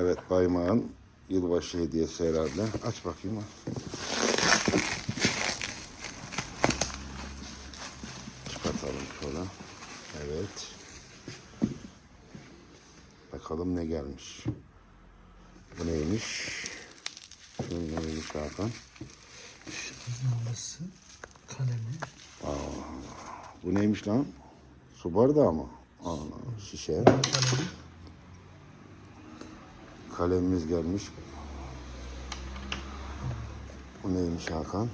Evet Baymağın yılbaşı hediyesi herhalde. Aç bakayım. Çıkartalım şöyle. Evet. Bakalım ne gelmiş. Bu neymiş? Şu neymiş Hakan? Lambası, kalemi, Bu neymiş lan? Su bardağı mı? Ana, şişe. kalemi, Kalemimiz gelmiş. Bu neymiş Hakan?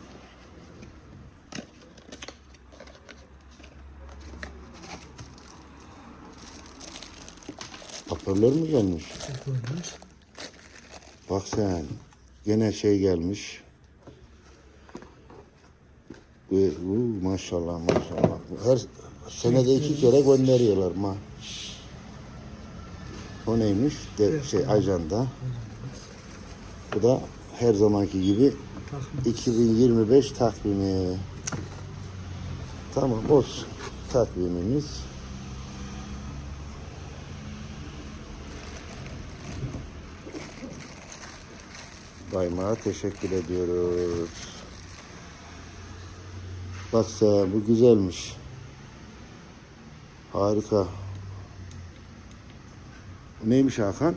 Hoparlör mü gelmiş? koymuş. Bak sen. Gene şey gelmiş. Ve, uu, maşallah maşallah. Her senede iki kere gönderiyorlar ma. O neymiş? De, şey ajanda. Bu da her zamanki gibi Takma. 2025 takvimi. Tamam olsun. Takvimimiz. Baymağa teşekkür ediyoruz. Bak sen bu güzelmiş. Harika. Neymiş Hakan?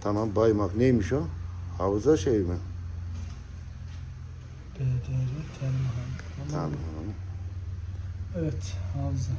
Tamam baymak neymiş o? Havuza şey mi? BDR. Tamam. Evet, hafıza.